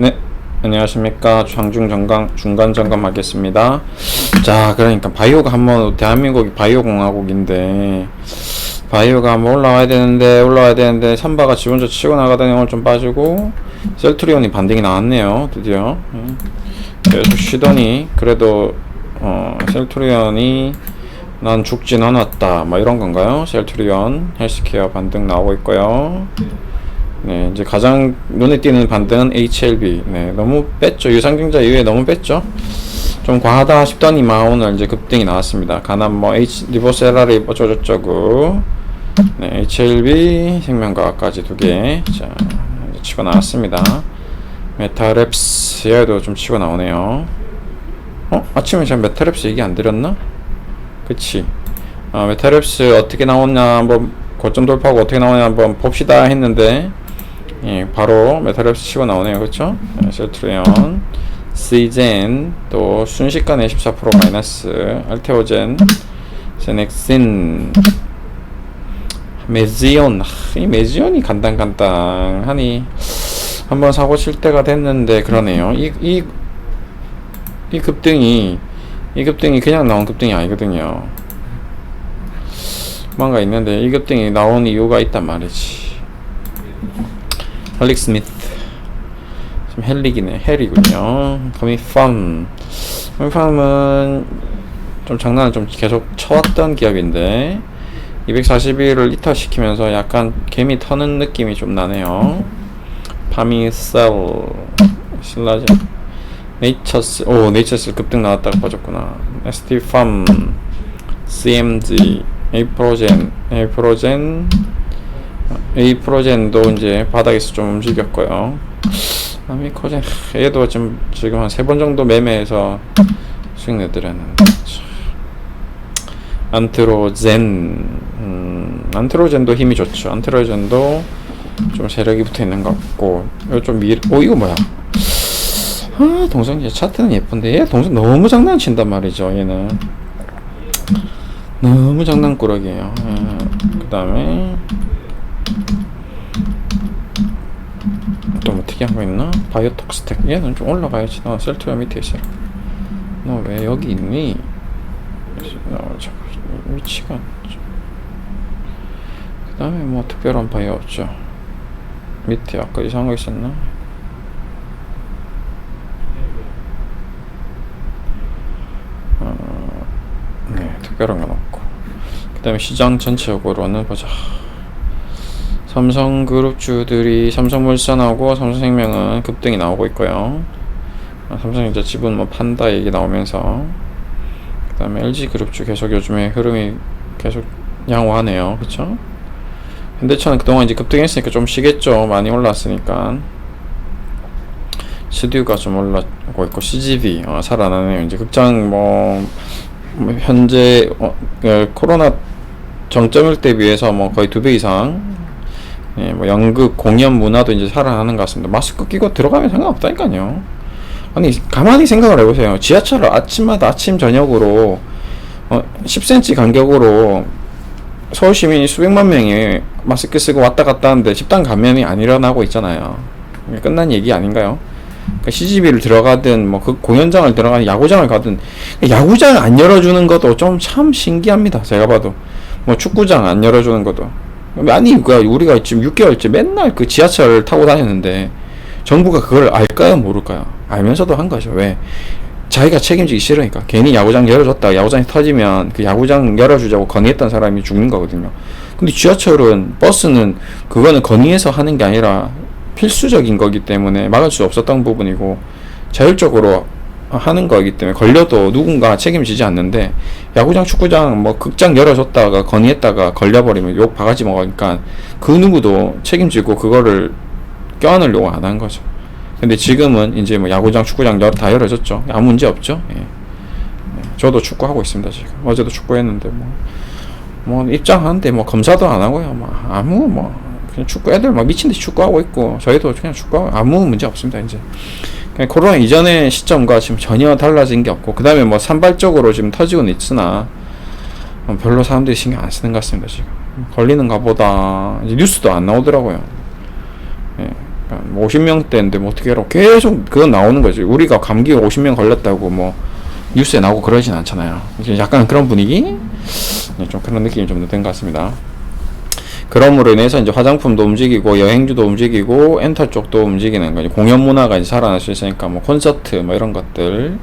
네, 안녕하십니까. 장중 점검, 중간 점검하겠습니다. 자, 그러니까 바이오가 한번, 대한민국이 바이오 공화국인데, 바이오가 한번 올라와야 되는데, 올라와야 되는데, 삼바가 지 혼자 치고 나가더니 오늘 좀 빠지고, 셀트리온이 반등이 나왔네요. 드디어. 음. 계속 쉬더니, 그래도, 어, 셀트리온이 난 죽진 않았다. 뭐 이런 건가요? 셀트리온 헬스케어 반등 나오고 있고요. 네, 이제 가장 눈에 띄는 반등은 HLB. 네, 너무 뺐죠. 유상증자 이후에 너무 뺐죠. 좀 과하다 싶더니만 오늘 이제 급등이 나왔습니다. 가난 뭐 H 리버스 LR이 어쩌고저쩌고. 네, HLB 생명과학까지 두 개. 자, 치고 나왔습니다. 메타랩스 얘도 좀 치고 나오네요. 어? 아침에 제가 메타랩스 얘기 안 드렸나? 그치. 아, 메타랩스 어떻게 나오냐 한번 고점 돌파하고 어떻게 나오냐 한번 봅시다 했는데 예, 바로 메타랩스 치고 나오네요. 그쵸? 네, 셀트리온, 시젠, 또 순식간에 14% 마이너스, 알테오젠, 제넥신, 메지온. 하, 이 메지온이 간당간당하니 한번 사고 칠 때가 됐는데 그러네요. 이, 이, 이 급등이 이 급등이 그냥 나온 급등이 아니거든요. 뭔가 있는데 이 급등이 나온 이유가 있단 말이지. 헬릭 스미트. 지금 헬릭이네. 헬이군요. 커미팜. 커미팜은 좀 장난을 좀 계속 쳐왔던 기업인데 241을 이탈시키면서 약간 개미 터는 느낌이 좀 나네요. 파미셀 신라제 네이처스 오 네이처스 급등 나왔다가 빠졌구나 ST팜 CMG 에이프로젠 에이프로젠 에이프로젠도 이제 바닥에서 좀 움직였고요. 아미코젠 얘도 지금 지금 한 세 번 정도 매매해서 수익 내드렸는데 안트로젠 음, 안트로젠도 힘이 좋죠. 안트로젠도 좀 세력이 붙어 있는 것 같고 이거 좀 미, 오 이거 뭐야? 아 동성 얘 차트는 예쁜데 얘 동성 너무 장난친단 말이죠 얘는. 너무 장난꾸러기예요. 그 다음에 또 뭐 특이한 거 있나? 바이오톡스텍 얘는 좀 올라가야지 너 셀트리온 밑에 있어 너 왜 여기 있니? 어, 저, 위치가 그 다음에 뭐 특별한 바이오 없죠 밑에 아까 이상한 거 있었나? 어, 네, 특별한 건 없고. 그 다음에 시장 전체적으로는 보자. 삼성그룹 주들이 삼성물산하고 삼성생명은 급등이 나오고 있고요. 아, 삼성전자 지분 뭐 판다 얘기 나오면서 그 다음에 LG그룹 주 계속 요즘에 흐름이 계속 양호하네요. 그쵸? 현대차는 그동안 이제 급등했으니까 좀 쉬겠죠. 많이 올랐으니까. 스튜가 좀 올라오고 있고 CGV 어, 살아나네요. 이제 극장 뭐, 뭐 현재 어, 그 코로나 정점일 때 비해서 뭐 거의 두 배 이상 예, 뭐 연극 공연 문화도 이제 살아나는 것 같습니다. 마스크 끼고 들어가면 상관없다니까요. 아니 가만히 생각을 해보세요. 지하철을 아침마다 아침 저녁으로 어, 10cm 간격으로 서울 시민이 수백만 명이 마스크 쓰고 왔다 갔다 하는데 집단 감염이 안 일어나고 있잖아요. 끝난 얘기 아닌가요? 그러니까 CGV를 들어가든 뭐 그 공연장을 들어가든 야구장을 가든 야구장 안 열어주는 것도 좀 참 신기합니다. 제가 봐도 뭐 축구장 안 열어주는 것도 아니 그 우리가 지금 6개월째 맨날 그 지하철 타고 다녔는데 정부가 그걸 알까요 모를까요? 알면서도 한 거죠. 왜? 자기가 책임지기 싫으니까 괜히 야구장 열어줬다 야구장이 터지면 그 야구장 열어주자고 건의했던 사람이 죽는 거거든요. 근데 지하철은 버스는 그거는 건의해서 하는 게 아니라 필수적인 거기 때문에 막을 수 없었던 부분이고 자율적으로 하는 거기 때문에 걸려도 누군가 책임지지 않는데 야구장, 축구장, 뭐 극장 열어줬다가 건의했다가 걸려버리면 욕 바가지 먹으니까 그 누구도 책임지고 그거를 껴안으려고 안 한 거죠. 근데 지금은 이제 뭐 야구장, 축구장 다 열어졌죠. 아무 문제 없죠. 예. 저도 축구하고 있습니다 지금. 어제도 축구했는데 뭐, 뭐 입장하는데 뭐 검사도 안 하고요. 뭐 아무 뭐 그냥 축구 애들 막 미친 듯이 축구하고 있고 저희도 그냥 축구하고 아무 문제 없습니다 이제. 그냥 코로나 이전의 시점과 지금 전혀 달라진 게 없고 그 다음에 뭐 산발적으로 지금 터지고는 있으나 어, 별로 사람들이 신경 안 쓰는 것 같습니다 지금 걸리는가 보다 뉴스도 안 나오더라고요 예. 뭐 50명대인데 뭐 어떻게 하라고 계속 그건 나오는 거지. 우리가 감기 50명 걸렸다고 뭐 뉴스에 나오고 그러진 않잖아요. 약간 그런 분위기? 네, 좀 그런 느낌이 좀든것 같습니다. 그럼으로 인해서 이제 화장품도 움직이고 여행주도 움직이고 엔터 쪽도 움직이는 거죠. 공연 문화가 이제 살아날 수 있으니까 뭐 콘서트 뭐 이런 것들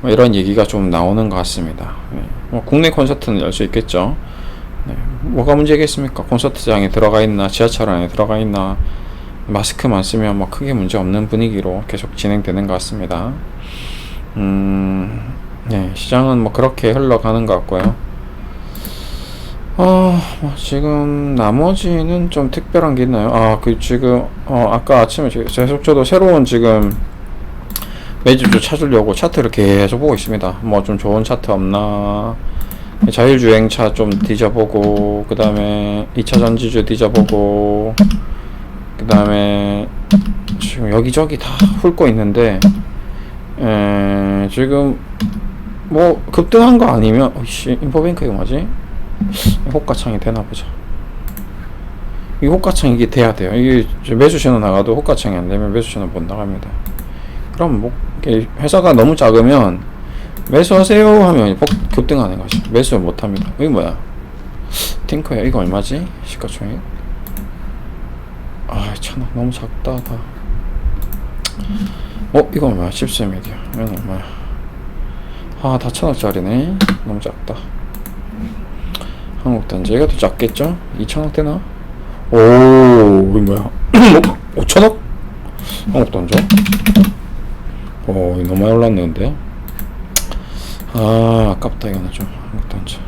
뭐 이런 얘기가 좀 나오는 것 같습니다. 네. 뭐 국내 콘서트는 열 수 있겠죠. 네. 뭐가 문제겠습니까? 콘서트장에 들어가 있나 지하철 안에 들어가 있나 마스크만 쓰면 뭐 크게 문제 없는 분위기로 계속 진행되는 것 같습니다. 음, 네, 시장은 뭐 그렇게 흘러가는 것 같고요. 어, 뭐 지금 나머지는 좀 특별한 게 있나요? 아, 그 지금 어 아까 아침에 제- 계속 저도 새로운 지금 매집도 찾으려고 차트를 계속 보고 있습니다. 뭐 좀 좋은 차트 없나? 자율주행차 좀 뒤져보고 그 다음에 2차 전지주 뒤져보고 그 다음에 지금 여기저기 다 훑고 있는데 에, 지금 뭐 급등한 거 아니면 어이씨 인포뱅크 이거 뭐지? 호가창이 되나 보자. 이 호가창 이게 돼야 돼요. 이게 매수 신호 나가도 호가창이 안 되면 매수 신호 못 나갑니다. 그럼 뭐 회사가 너무 작으면 매수하세요 하면 폭- 급등하는 거죠. 매수 못 합니다. 이게 뭐야? 팅커야 이거 얼마지? 시가총액? 아, 참 너무 작다 다. 어, 이거 얼마야? 14미디어. 이건 얼마야? 아, 다 천원짜리네. 너무 작다. 한국단지 얘가 더 작겠죠? 2천원 되나? 오, 이거 뭐야? 5천억? 한국단지? 오, 이거 너무 많이 올랐는데? 아, 아깝다, 이거는 좀. 한국단지.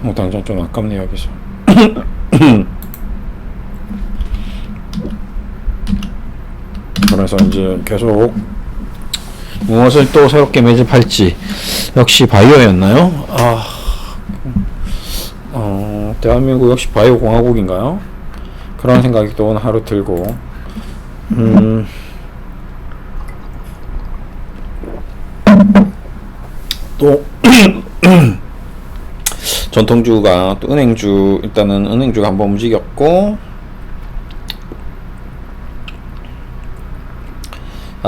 한국단지 좀 아깝네요, 여기서. 그래서 이제 계속 무엇을 또 새롭게 매집할지 역시 바이오였나요? 아, 어, 대한민국 역시 바이오 공화국인가요? 그런 생각이 또 오늘 하루 들고, 음, 또 전통주가 또 은행주 일단은 은행주가 한번 움직였고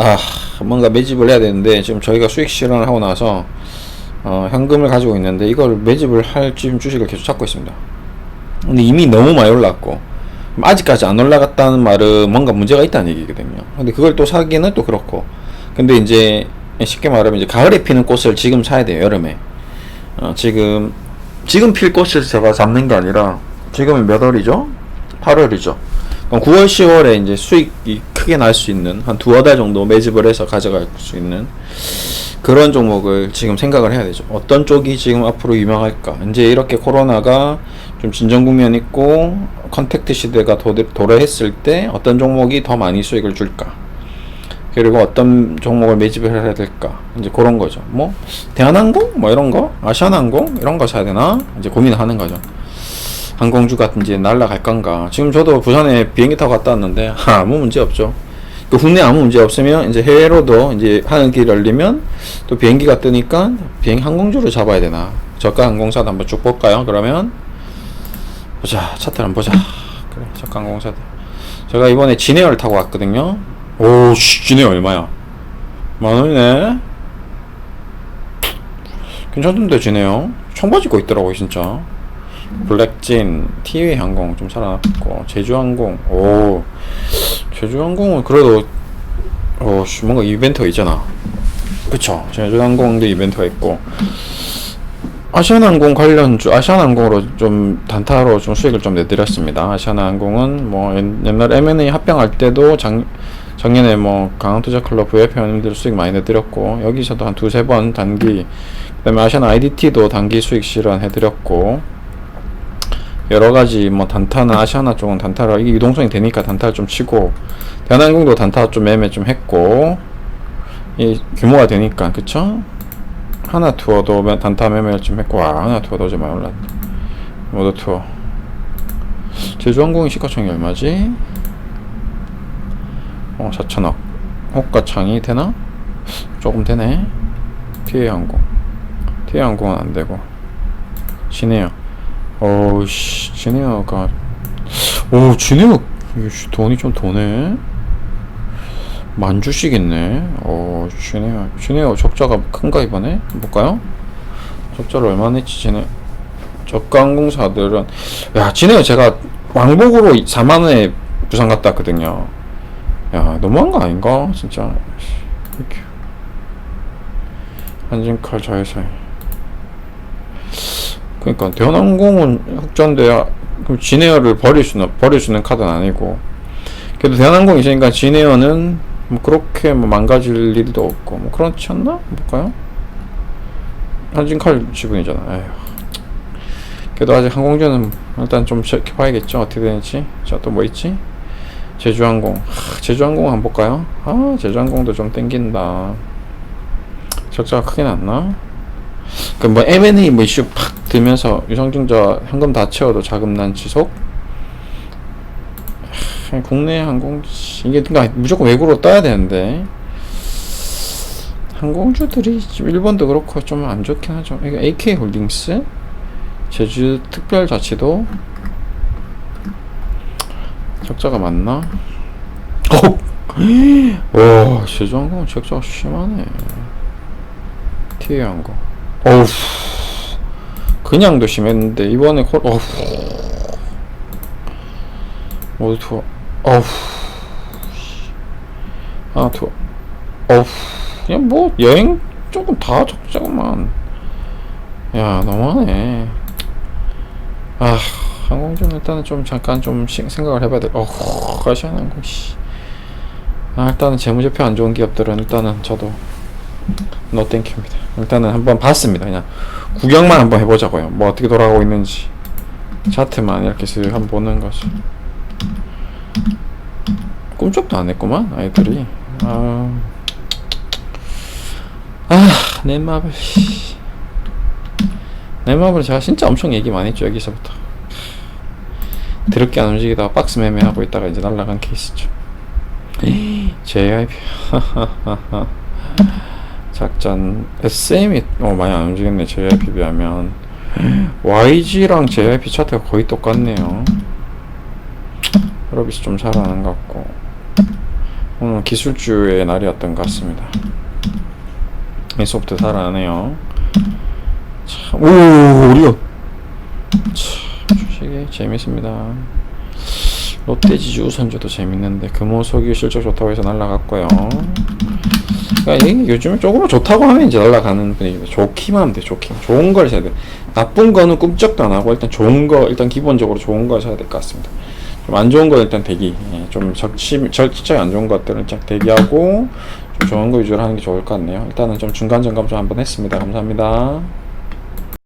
아 뭔가 매집을 해야 되는데 지금 저희가 수익 실현을 하고 나서 어, 현금을 가지고 있는데 이걸 매집을 할 지금 주식을 계속 찾고 있습니다. 근데 이미 너무 많이 올랐고 아직까지 안 올라갔다는 말은 뭔가 문제가 있다는 얘기거든요. 근데 그걸 또 사기는 또 그렇고 근데 이제 쉽게 말하면 이제 가을에 피는 꽃을 지금 사야 돼요 여름에 어, 지금 지금 필 꽃을 제가 잡는 게 아니라 지금은 몇 월이죠? 8월이죠. 그럼 9월, 10월에 이제 수익이 크게 날 수 있는 한 두어 달 정도 매집을 해서 가져갈 수 있는 그런 종목을 지금 생각을 해야 되죠. 어떤 쪽이 지금 앞으로 유명할까? 이제 이렇게 코로나가 좀 진정 국면 있고 컨택트 시대가 도, 도래했을 때 어떤 종목이 더 많이 수익을 줄까? 그리고 어떤 종목을 매집을 해야 될까? 이제 그런 거죠. 뭐 대한항공 뭐 이런 거, 아시아나항공 이런 거 사야 되나? 이제 고민을 하는 거죠. 항공주가 이제 날라갈 건가? 지금 저도 부산에 비행기 타고 갔다 왔는데 하, 아무 문제 없죠. 그 국내 아무 문제 없으면 이제 해외로도 이제 하는 길 열리면 또 비행기가 뜨니까 비행 항공주를 잡아야 되나? 저가 항공사도 한번 쭉 볼까요? 그러면 보자 차트 한번 보자. 그래 저가 항공사들. 제가 이번에 진에어를 타고 왔거든요. 오, 씨, 진에어 얼마야? 만 원이네. 괜찮던데 진에어. 청바지 입고 있더라고 진짜. 블랙진, 티웨이 항공 좀 살아났고 제주항공, 오 제주항공은 그래도 어 씨, 뭔가 이벤트가 있잖아. 그쵸? 제주항공도 이벤트가 있고 아시아나항공 관련주, 아시아나항공으로 좀 단타로 좀 수익을 좀 내드렸습니다. 아시아나항공은 뭐 옛- 옛날 M&A 합병할 때도 작 작년에 뭐 강원투자클럽 VF 회원님들 수익 많이 내드렸고 여기서도 한 두세 번 단기 그다음에 아시아나 IDT도 단기 수익 실현해드렸고 여러 가지 뭐 단타나 아시아나 쪽은 단타를 이게 유동성이 되니까 단타를 좀 치고 대한항공도 단타 좀 매매 좀 했고 이 규모가 되니까 그쵸? 하나 투어도 매- 단타 매매를 좀 했고 와 하나 투어도 좀 많이 올랐다 모두 투어 제주항공이 시가총액 얼마지? 어 4천억 호가창이 되나? 조금 되네 TA항공 태양공은 안 되고 진에어 어우씨 진에어가. 오 진에어 이거 씨, 돈이 좀 도네? 만 주씩 있네. 어 진에어 진에어 적자가 큰가 이번에? 볼까요? 적자를 얼마나 했지 진에어 저가항공사들은. 야 진에어 제가 왕복으로 4만 원에 부산 갔다 왔거든요. 야 너무한 거 아닌가? 진짜. 한진칼 자회사에 그러니까 대한항공은 흑전돼야 그럼 진에어를 버릴 수는 버릴 수 있는 카드는 아니고 그래도 대한항공이 있으니까 진에어는 뭐 그렇게 뭐 망가질 일도 없고 뭐 그렇지 않나 볼까요? 한진칼 지분이잖아. 에휴. 그래도 아직 항공주는 일단 좀 지켜봐야겠죠 어떻게 되는지. 자 또 뭐 있지? 제주항공. 하, 제주항공 한번 볼까요? 아 제주항공도 좀 땡긴다. 적자가 크게 났나? 그 뭐 M&A 뭐 이슈 팍 들면서 유상증자 현금 다 채워도 자금난 지속. 하, 국내 항공 이게 그러니까 무조건 외국으로 떠야 되는데 항공주들이 지금 일본도 그렇고 좀 안 좋긴 하죠. 이거 AK 홀딩스 제주 특별자치도 적자가 많나? 어! 와 제주항공은 적자가 심하네. 티웨이항공. 어우 그냥도 심했는데 이번에 콜 어우 모두 투어. 어우 하나 투어. 어우 그냥 뭐 여행 조금 다 적자구만. 야 너무하네. 아 항공주는 일단은 좀 잠깐 좀 시- 생각을 해봐야 돼 어후. 가시아 항공 씨. 아 일단은 재무제표 안 좋은 기업들은 일단은 저도 노 땡큐입니다. 일단은 한번 봤습니다. 그냥 구경만 한번 해보자고요. 뭐 어떻게 돌아가고 있는지 차트만 이렇게 쓱 한번 보는 거지. 꿈쩍도 안 했구만 아이들이. 아, 아, 넷마블. 씨. 넷마블 제가 진짜 엄청 얘기 많이 했죠 여기서부터. 드럽게 안 움직이다가 박스 매매하고 있다가 이제 날라간 케이스죠. JIP. 작전 SM이 어 많이 안 움직였네 JYP 비하면. YG랑 JYP 차트가 거의 똑같네요. 여러비스 좀 살아나는 것 같고. 오늘 기술주의 날이었던 것 같습니다. 소프트 살아나네요. 참, 오참 주식이 재밌습니다. 롯데 지주 우선주도 재밌는데 금호석유 실적 좋다고 해서 날라갔고요 그러니까 요즘에 조금만 좋다고 하면 이제 날아가는 분위기입니다. 좋기만 하면 돼, 좋기만. 좋은 걸 사야 돼. 나쁜 거는 꿈쩍도 안 하고 일단 좋은 거, 일단 기본적으로 좋은 걸 사야 될 것 같습니다. 좀 안 좋은 거 일단 대기. 예, 좀 적시, 절차에 안 좋은 것들은 쫙 대기하고 좀 좋은 거 위주로 하는 게 좋을 것 같네요. 일단은 좀 중간 점검 좀 한번 했습니다. 감사합니다.